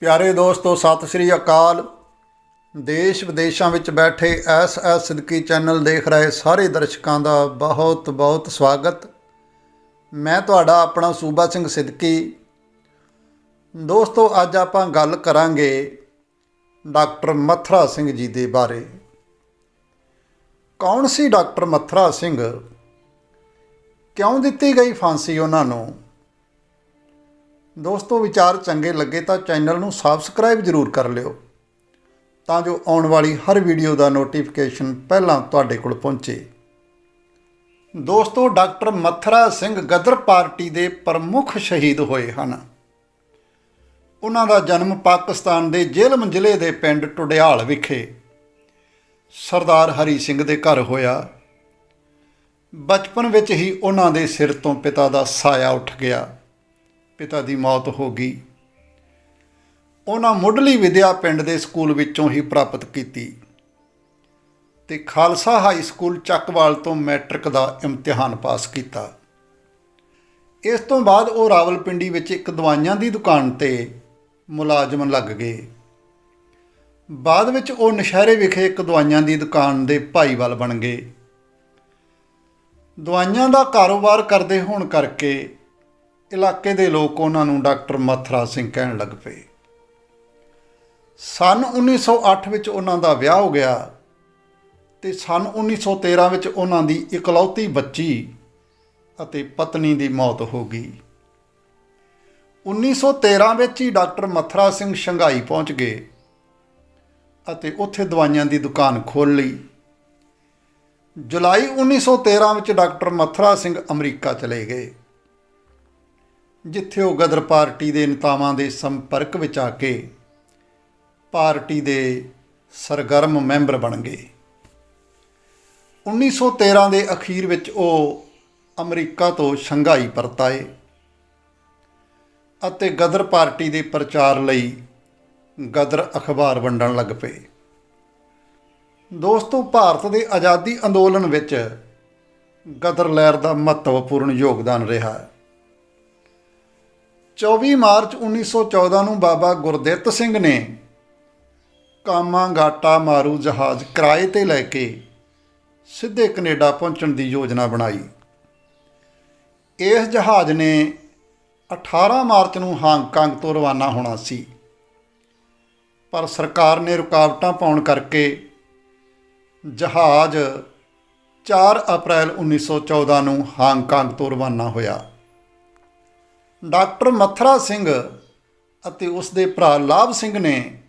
ਪਿਆਰੇ ਦੋਸਤੋ, ਸਤਿ ਸ੍ਰੀ ਅਕਾਲ। ਦੇਸ਼ ਵਿਦੇਸ਼ਾਂ ਵਿੱਚ ਬੈਠੇ ਐਸ ਐਸ ਸਿੱਦਕੀ ਚੈਨਲ ਦੇਖ ਰਹੇ ਸਾਰੇ ਦਰਸ਼ਕਾਂ ਦਾ ਬਹੁਤ ਬਹੁਤ ਸਵਾਗਤ। ਮੈਂ ਤੁਹਾਡਾ ਆਪਣਾ ਸੂਬਾ ਸਿੰਘ ਸਿੱਦਕੀ ਦੋਸਤੋ, ਅੱਜ ਆਪਾਂ ਗੱਲ ਕਰਾਂਗੇ ਡਾਕਟਰ ਮਥਰਾ ਸਿੰਘ ਜੀ ਦੇ ਬਾਰੇ। ਕੌਣ ਸੀ ਡਾਕਟਰ ਮਥਰਾ ਸਿੰਘ? ਕਿਉਂ ਦਿੱਤੀ ਗਈ ਫਾਂਸੀ ਉਹਨਾਂ ਨੂੰ? ਦੋਸਤੋ, ਵਿਚਾਰ ਚੰਗੇ ਲੱਗੇ ਤਾਂ ਚੈਨਲ ਨੂੰ ਸਬਸਕ੍ਰਾਈਬ ਜ਼ਰੂਰ ਕਰ ਲਿਓ ਤਾਂ ਜੋ ਆਉਣ ਵਾਲੀ ਹਰ ਵੀਡੀਓ ਦਾ ਨੋਟੀਫਿਕੇਸ਼ਨ ਪਹਿਲਾਂ ਤੁਹਾਡੇ ਕੋਲ ਪਹੁੰਚੇ। ਦੋਸਤੋ, ਡਾਕਟਰ ਮਥਰਾ ਸਿੰਘ ਗਦਰ ਪਾਰਟੀ ਦੇ ਪ੍ਰਮੁੱਖ ਸ਼ਹੀਦ ਹੋਏ ਹਨ। ਉਹਨਾਂ ਦਾ ਜਨਮ ਪਾਕਿਸਤਾਨ ਦੇ ਜੇਲਮ ਜ਼ਿਲ੍ਹੇ ਦੇ ਪਿੰਡ ਟੁਡਿਆਲ ਵਿਖੇ। ਸਰਦਾਰ ਹਰੀ ਸਿੰਘ ਦੇ ਘਰ ਹੋਇਆ। ਬਚਪਨ ਵਿੱਚ ਹੀ ਉਹਨਾਂ ਦੇ ਸਿਰ ਤੋਂ ਪਿਤਾ ਦਾ ਸਾਇਆ ਉੱਠ ਗਿਆ। ਪਿਤਾ ਦੀ ਮੌਤ ਹੋ ਗਈ। ਉਹਨਾਂ ਮੁੱਢਲੀ ਵਿਦਿਆ ਪਿੰਡ ਦੇ ਸਕੂਲ ਵਿੱਚੋਂ ਹੀ ਪ੍ਰਾਪਤ ਕੀਤੀ ਤੇ ਖਾਲਸਾ ਹਾਈ ਸਕੂਲ ਚੱਕਵਾਲ ਤੋਂ ਮੈਟ੍ਰਿਕ ਦਾ ਇਮਤਿਹਾਨ ਪਾਸ ਕੀਤਾ। ਇਸ ਤੋਂ ਬਾਅਦ ਉਹ ਰਾਵਲਪਿੰਡੀ ਵਿੱਚ ਇੱਕ ਦਵਾਈਆਂ ਦੀ ਦੁਕਾਨ ਤੇ ਮੁਲਾਜ਼ਮ ਲੱਗ ਗਏ। ਬਾਅਦ ਵਿੱਚ ਉਹ ਨਸ਼ਹਿਰੇ ਵਿਖੇ ਇੱਕ ਦਵਾਈਆਂ ਦੀ ਦੁਕਾਨ ਦੇ ਭਾਈਵਾਲ ਬਣ ਗਏ। ਦਵਾਈਆਂ ਦਾ ਕਾਰੋਬਾਰ ਕਰਦੇ ਹੋਣ ਕਰਕੇ ਇਲਾਕੇ ਦੇ ਲੋਕ ਉਹਨਾਂ ਨੂੰ ਡਾਕਟਰ ਮਥਰਾ ਸਿੰਘ ਕਹਿਣ ਲੱਗ ਪਏ। ਸਨ 1908 ਵਿੱਚ ਉਹਨਾਂ ਦਾ ਵਿਆਹ ਹੋ ਗਿਆ ਤੇ ਸਨ 1913 ਵਿੱਚ ਉਹਨਾਂ ਦੀ ਇਕਲੌਤੀ ਬੱਚੀ ਅਤੇ ਪਤਨੀ ਦੀ ਮੌਤ ਹੋ ਗਈ। 1913 ਵਿੱਚ ਹੀ ਡਾਕਟਰ ਮਥਰਾ ਸਿੰਘ ਸ਼ੰਘਾਈ ਪਹੁੰਚ ਗਏ ਅਤੇ ਉੱਥੇ ਦਵਾਈਆਂ ਦੀ ਦੁਕਾਨ ਖੋਲ੍ਹ ਲਈ। ਜੁਲਾਈ 1913 ਵਿੱਚ ਡਾਕਟਰ ਮਥਰਾ ਸਿੰਘ ਅਮਰੀਕਾ ਚਲੇ ਗਏ। ਜਿੱਥੇ ਉਹ ਗਦਰ ਪਾਰਟੀ ਦੇ ਨੇਤਾਵਾਂ ਦੇ ਸੰਪਰਕ ਵਿੱਚ ਆ ਕੇ ਪਾਰਟੀ ਦੇ ਸਰਗਰਮ ਮੈਂਬਰ ਬਣ ਗਏ। 1913 ਦੇ ਅਖੀਰ ਵਿੱਚ ਉਹ ਅਮਰੀਕਾ ਤੋਂ ਸ਼ੰਘਾਈ ਪਰਤ ਆਏ ਅਤੇ ਗਦਰ ਪਾਰਟੀ ਦੇ ਪ੍ਰਚਾਰ ਲਈ ਗਦਰ ਅਖਬਾਰ ਵੰਡਣ ਲੱਗ ਪਏ। ਦੋਸਤੋ, ਭਾਰਤ ਦੇ ਆਜ਼ਾਦੀ ਅੰਦੋਲਨ ਵਿੱਚ ਗਦਰ ਲਹਿਰ ਦਾ ਮਹੱਤਵਪੂਰਨ ਯੋਗਦਾਨ ਰਿਹਾ। ਹੈ 24 ਮਾਰਚ 1914 ਨੂੰ ਬਾਬਾ ਗੁਰਦਿੱਤ ਸਿੰਘ ਨੇ ਕਾਮਾਂਗਾਟਾ ਮਾਰੂ ਜਹਾਜ਼ ਕਿਰਾਏ ਤੇ ਲੈ ਕੇ ਸਿੱਧੇ ਕੈਨੇਡਾ ਪਹੁੰਚਣ ਦੀ ਯੋਜਨਾ ਬਣਾਈ। ਇਸ ਜਹਾਜ਼ ਨੇ 18 ਮਾਰਚ ਨੂੰ ਹਾਂਗਕਾਂਗ ਤੋਂ ਰਵਾਨਾ ਹੋਣਾ ਸੀ। ਪਰ ਸਰਕਾਰ ਨੇ ਰੁਕਾਵਟਾਂ ਪਾਉਣ ਕਰਕੇ ਜਹਾਜ਼ 4 ਅਪ੍ਰੈਲ 1914 ਨੂੰ ਹਾਂਗਕਾਂਗ ਤੋਂ ਰਵਾਨਾ ਹੋਇਆ। ਡਾਕਟਰ ਮਥਰਾ ਸਿੰਘ ਅਤੇ ਉਸ ਦੇ ਭਰਾ ਲਾਭ ਸਿੰਘ ਨੇ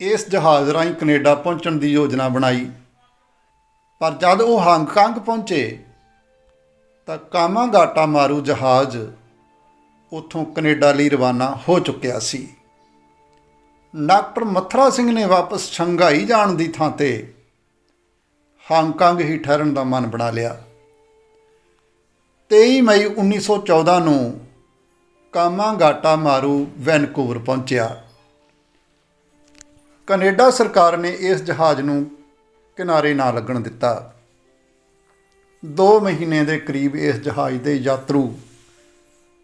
ਇਸ ਜਹਾਜ਼ ਰਾਹੀਂ ਕੈਨੇਡਾ ਪਹੁੰਚਣ ਦੀ ਯੋਜਨਾ ਬਣਾਈ। ਪਰ ਜਦ ਉਹ ਹਾਂਗਕਾਂਗ ਪਹੁੰਚੇ, ਤਾਂ ਕਾਮਾਗਾਟਾ ਮਾਰੂ ਜਹਾਜ਼ ਉੱਥੋਂ ਕੈਨੇਡਾ ਲਈ ਰਵਾਨਾ ਹੋ ਚੁੱਕਿਆ ਸੀ। ਡਾਕਟਰ ਮਥਰਾ ਸਿੰਘ ਨੇ ਵਾਪਸ ਸ਼ੰਘਾਈ ਜਾਣ ਦੀ ਥਾਂ ਤੇ ਹਾਂਗਕਾਂਗ ਹੀ ਠਹਿਰਨ ਦਾ ਮਨ ਬਣਾ ਲਿਆ। 23 ਮਈ 1914 ਨੂੰ ਕਾਮਾਗਾਟਾ ਮਾਰੂ ਵੈਨਕੂਵਰ ਪਹੁੰਚਿਆ। ਕੈਨੇਡਾ ਸਰਕਾਰ ਨੇ ਇਸ ਜਹਾਜ਼ ਨੂੰ ਕਿਨਾਰੇ ਨਾ ਲੱਗਣ ਦਿੱਤਾ। 2 ਮਹੀਨੇ ਦੇ ਕਰੀਬ ਇਸ ਜਹਾਜ਼ ਦੇ ਯਾਤਰੂ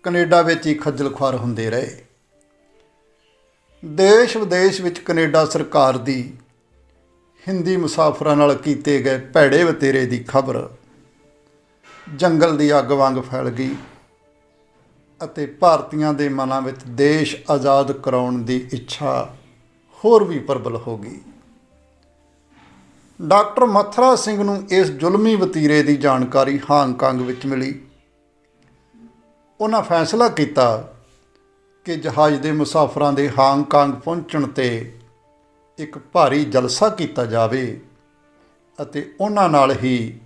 ਕੈਨੇਡਾ ਵਿੱਚ ਹੀ ਖੱਜਲ ਖੁਆਰ ਹੁੰਦੇ ਰਹੇ। ਦੇਸ਼ ਵਿਦੇਸ਼ ਵਿੱਚ ਕੈਨੇਡਾ ਸਰਕਾਰ ਦੀ ਹਿੰਦੀ ਮੁਸਾਫਰਾਂ ਨਾਲ ਕੀਤੇ ਗਏ ਭੈੜੇ ਵਤੇਰੇ ਦੀ ਖਬਰ ਜੰਗਲ ਦੀ ਅੱਗ ਵਾਂਗ ਫੈਲ ਗਈ। ਅਤੇ ਭਾਰਤੀਆਂ ਦੇ ਮਨਾਂ ਵਿੱਚ ਦੇਸ਼ ਆਜ਼ਾਦ ਕਰਾਉਣ ਦੀ ਇੱਛਾ ਹੋਰ ਵੀ ਪ੍ਰਬਲ ਹੋ ਗਈ। ਡਾਕਟਰ ਮਥਰਾ ਸਿੰਘ ਨੂੰ ਇਸ ਜ਼ੁਲਮੀ ਵਤੀਰੇ ਦੀ ਜਾਣਕਾਰੀ ਹਾਂਗਕਾਂਗ ਵਿੱਚ ਮਿਲੀ। ਉਹਨਾਂ ਫੈਸਲਾ ਕੀਤਾ ਕਿ ਜਹਾਜ਼ ਦੇ ਮੁਸਾਫਰਾਂ ਦੇ ਹਾਂਗਕਾਂਗ ਪਹੁੰਚਣ ਤੇ ਇੱਕ ਭਾਰੀ ਜਲਸਾ ਕੀਤਾ ਜਾਵੇ ਅਤੇ ਉਹਨਾਂ ਨਾਲ ਹੀ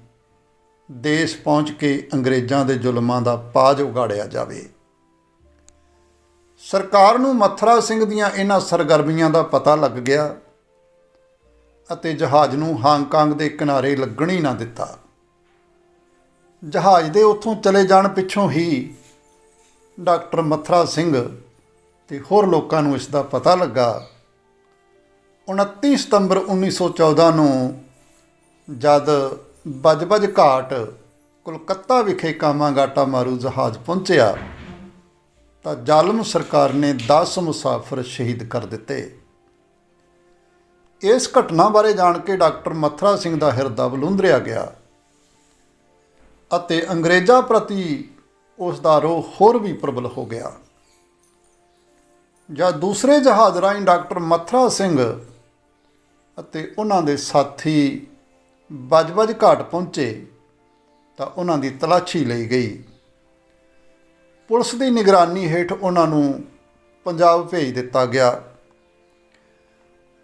ਦੇਸ਼ ਪਹੁੰਚ ਕੇ ਅੰਗਰੇਜ਼ਾਂ ਦੇ ਜ਼ੁਲਮਾਂ ਦਾ ਪਾਜ ਉਗਾੜਿਆ ਜਾਵੇ। ਸਰਕਾਰ ਨੂੰ ਮਥਰਾ ਸਿੰਘ ਦੀਆਂ ਇਹਨਾਂ ਸਰਗਰਮੀਆਂ ਦਾ ਪਤਾ ਲੱਗ ਗਿਆ ਅਤੇ ਜਹਾਜ਼ ਨੂੰ ਹਾਂਗਕਾਂਗ ਦੇ ਕਿਨਾਰੇ ਲੱਗਣ ਹੀ ਨਾ ਦਿੱਤਾ। ਜਹਾਜ਼ ਦੇ ਉੱਥੋਂ ਚਲੇ ਜਾਣ ਪਿੱਛੋਂ ਹੀ ਡਾਕਟਰ ਮਥਰਾ ਸਿੰਘ ਤੇ ਹੋਰ ਲੋਕਾਂ ਨੂੰ ਇਸ ਦਾ ਪਤਾ ਲੱਗਾ। 29 ਸਤੰਬਰ 1914 ਨੂੰ ਜਦ ਬਜਬਜ ਘਾਟ ਕੋਲਕਾਤਾ ਵਿਖੇ ਕਾਮਾਗਾਟਾ ਮਾਰੂ ਜਹਾਜ਼ ਪਹੁੰਚਿਆ ਤਾਂ ਜ਼ਾਲਮ ਸਰਕਾਰ ਨੇ 10 ਮੁਸਾਫਰ ਸ਼ਹੀਦ ਕਰ ਦਿੱਤੇ। ਇਸ ਘਟਨਾ ਬਾਰੇ ਜਾਣ ਕੇ ਡਾਕਟਰ ਮਥਰਾ ਸਿੰਘ ਦਾ ਹਿਰਦਾ ਬਲੁੰਦਰਿਆ ਗਿਆ ਅਤੇ ਅੰਗਰੇਜ਼ਾਂ ਪ੍ਰਤੀ ਉਸ ਦਾ ਰੋਹ ਹੋਰ ਵੀ ਪ੍ਰਬਲ ਹੋ ਗਿਆ। ਜਾਂ ਦੂਸਰੇ ਜਹਾਜ਼ ਰਾਹੀਂ ਡਾਕਟਰ ਮਥਰਾ ਸਿੰਘ ਅਤੇ ਉਹਨਾਂ ਦੇ ਸਾਥੀ ਬਜਬਜ ਘਾਟ ਪਹੁੰਚੇ ਤਾਂ ਉਹਨਾਂ ਦੀ ਤਲਾਸ਼ੀ ਲਈ ਗਈ। ਪੁਲਿਸ ਦੀ ਨਿਗਰਾਨੀ ਹੇਠ ਉਹਨਾਂ ਨੂੰ ਪੰਜਾਬ ਭੇਜ ਦਿੱਤਾ ਗਿਆ।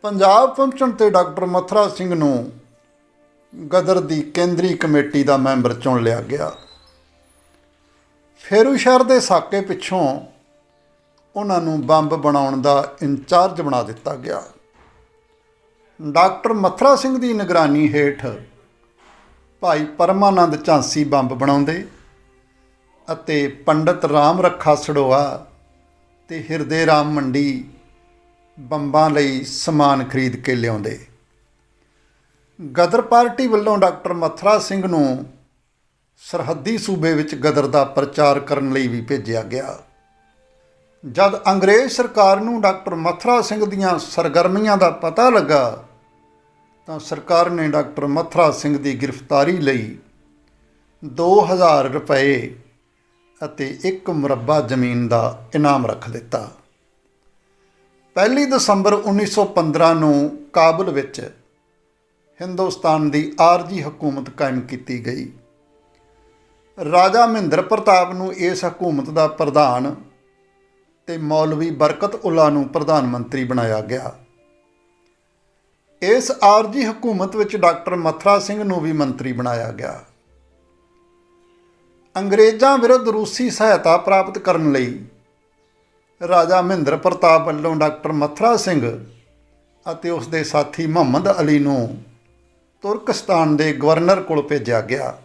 ਪੰਜਾਬ ਪਹੁੰਚਣ ਤੇ ਡਾਕਟਰ ਮਥਰਾ ਸਿੰਘ ਨੂੰ ਗਦਰ ਦੀ ਕੇਂਦਰੀ ਕਮੇਟੀ ਦਾ ਮੈਂਬਰ ਚੁਣ ਲਿਆ ਗਿਆ। ਫੇਰੂ ਸ਼ਹਿਰ ਦੇ ਸਾਕੇ ਪਿੱਛੋਂ ਉਹਨਾਂ ਨੂੰ ਬੰਬ ਬਣਾਉਣ ਦਾ ਇੰਚਾਰਜ ਬਣਾ ਦਿੱਤਾ ਗਿਆ। ਡਾਕਟਰ ਮਥਰਾ ਸਿੰਘ ਦੀ ਨਿਗਰਾਨੀ ਹੇਠ ਭਾਈ ਪਰਮਾਨੰਦ ਝਾਂਸੀ ਬੰਬ ਬਣਾਉਂਦੇ ਅਤੇ ਪੰਡਤ ਰਾਮ ਰੱਖਾ ਸੜੋਆ ਤੇ ਹਿਰਦੇ ਰਾਮ ਮੰਡੀ ਬੰਬਾਂ ਲਈ ਸਮਾਨ ਖਰੀਦ ਕੇ ਲਿਆਉਂਦੇ। ਗਦਰ ਪਾਰਟੀ ਵੱਲੋਂ ਡਾਕਟਰ ਮਥਰਾ ਸਿੰਘ ਨੂੰ ਸਰਹੱਦੀ ਸੂਬੇ ਵਿੱਚ ਗਦਰ ਦਾ ਪ੍ਰਚਾਰ ਕਰਨ ਲਈ ਵੀ ਭੇਜਿਆ ਗਿਆ। ਜਦ ਅੰਗਰੇਜ਼ ਸਰਕਾਰ ਨੂੰ ਡਾਕਟਰ ਮਥਰਾ ਸਿੰਘ ਦੀਆਂ ਸਰਗਰਮੀਆਂ ਦਾ ਪਤਾ ਲੱਗਾ, ਤਾਂ ਸਰਕਾਰ ਨੇ ਡਾਕਟਰ ਮਥਰਾ ਸਿੰਘ ਦੀ ਗ੍ਰਿਫਤਾਰੀ ਲਈ 2000 ਰੁਪਏ ਅਤੇ ਇੱਕ ਮੁਰੱਬਾ ਜ਼ਮੀਨ ਦਾ ਇਨਾਮ ਰੱਖ ਦਿੱਤਾ। 1 ਦਸੰਬਰ 1915 ਨੂੰ ਕਾਬਲ ਵਿੱਚ ਹਿੰਦੁਸਤਾਨ ਦੀ ਆਰਜੀ ਹਕੂਮਤ ਕਾਇਮ ਕੀਤੀ ਗਈ। ਰਾਜਾ ਮਹਿੰਦਰ ਪ੍ਰਤਾਪ ਨੂੰ ਇਸ ਹਕੂਮਤ ਦਾ ਪ੍ਰਧਾਨ ਤੇ ਮੌਲਵੀ ਬਰਕਤ ਉਲਾ ਨੂੰ ਪ੍ਰਧਾਨ ਮੰਤਰੀ ਬਣਾਇਆ ਗਿਆ। ਇਸ ਆਰਜੀ ਹਕੂਮਤ ਵਿੱਚ ਡਾਕਟਰ ਮਥਰਾ ਸਿੰਘ ਨੂੰ ਵੀ ਮੰਤਰੀ ਬਣਾਇਆ ਗਿਆ। ਅੰਗਰੇਜ਼ਾਂ ਵਿਰੁੱਧ ਰੂਸੀ ਸਹਾਇਤਾ ਪ੍ਰਾਪਤ ਕਰਨ ਲਈ ਰਾਜਾ ਮਹਿੰਦਰ ਪ੍ਰਤਾਪ ਵੱਲੋਂ ਡਾਕਟਰ ਮਥਰਾ ਸਿੰਘ ਅਤੇ ਉਸ ਦੇ ਸਾਥੀ ਮੁਹੰਮਦ ਅਲੀ ਨੂੰ ਤੁਰਕਸਤਾਨ ਦੇ ਗਵਰਨਰ ਕੋਲ ਭੇਜਿਆ ਗਿਆ,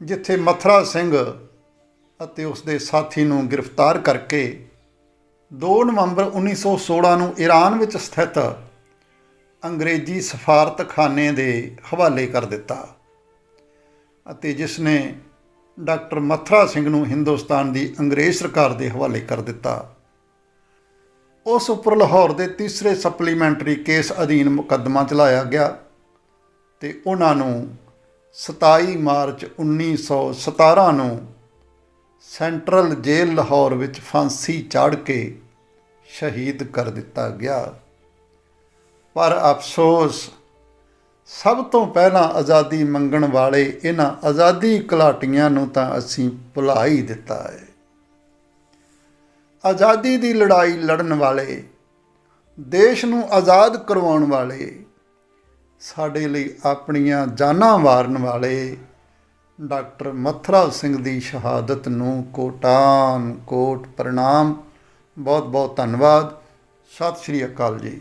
ਜਿੱਥੇ ਮਥਰਾ ਸਿੰਘ ਅਤੇ ਉਸ ਦੇ ਸਾਥੀ ਨੂੰ ਗ੍ਰਿਫਤਾਰ ਕਰਕੇ 2 ਨਵੰਬਰ 1916 ਨੂੰ ਈਰਾਨ ਵਿੱਚ ਸਥਿਤ ਅੰਗਰੇਜ਼ੀ ਸਫਾਰਤਖਾਨੇ ਦੇ ਹਵਾਲੇ ਕਰ ਦਿੱਤਾ ਅਤੇ ਜਿਸ ਨੇ ਡਾਕਟਰ ਮਥਰਾ ਸਿੰਘ ਨੂੰ ਹਿੰਦੁਸਤਾਨ ਦੀ ਅੰਗਰੇਜ਼ ਸਰਕਾਰ ਦੇ ਹਵਾਲੇ ਕਰ ਦਿੱਤਾ। ਉਸ ਉੱਪਰ ਲਾਹੌਰ ਦੇ ਤੀਸਰੇ ਸਪਲੀਮੈਂਟਰੀ ਕੇਸ ਅਧੀਨ ਮੁਕੱਦਮਾ ਚਲਾਇਆ ਗਿਆ ਤੇ ਉਹਨਾਂ ਨੂੰ 27 ਮਾਰਚ 1917 ਨੂੰ ਸੈਂਟਰਲ ਜੇਲ੍ਹ ਲਾਹੌਰ ਵਿੱਚ ਫਾਂਸੀ ਚਾੜ ਕੇ ਸ਼ਹੀਦ ਕਰ ਦਿੱਤਾ ਗਿਆ। ਪਰ ਅਫਸੋਸ ਸਭ ਤੋਂ ਪਹਿਲਾਂ ਆਜ਼ਾਦੀ ਮੰਗਣ ਵਾਲੇ ਇਹਨਾਂ ਆਜ਼ਾਦੀ ਘੁਲਾਟੀਆਂ ਨੂੰ ਤਾਂ ਅਸੀਂ ਭੁਲਾ ਹੀ ਦਿੱਤਾ ਹੈ। ਆਜ਼ਾਦੀ ਦੀ ਲੜਾਈ ਲੜਨ ਵਾਲੇ, ਦੇਸ਼ ਨੂੰ ਆਜ਼ਾਦ ਕਰਵਾਉਣ ਵਾਲੇ, ਸਾਡੇ ਲਈ ਆਪਣੀਆਂ ਜਾਨਾਂ ਵਾਰਨ ਵਾਲੇ ਡਾਕਟਰ ਮਥਰਾ ਸਿੰਘ ਦੀ ਸ਼ਹਾਦਤ ਨੂੰ ਕੋਟਾਨ ਕੋਟ ਪ੍ਰਣਾਮ। ਬਹੁਤ ਬਹੁਤ ਧੰਨਵਾਦ। ਸਤਿ ਸ਼੍ਰੀ ਅਕਾਲ ਜੀ।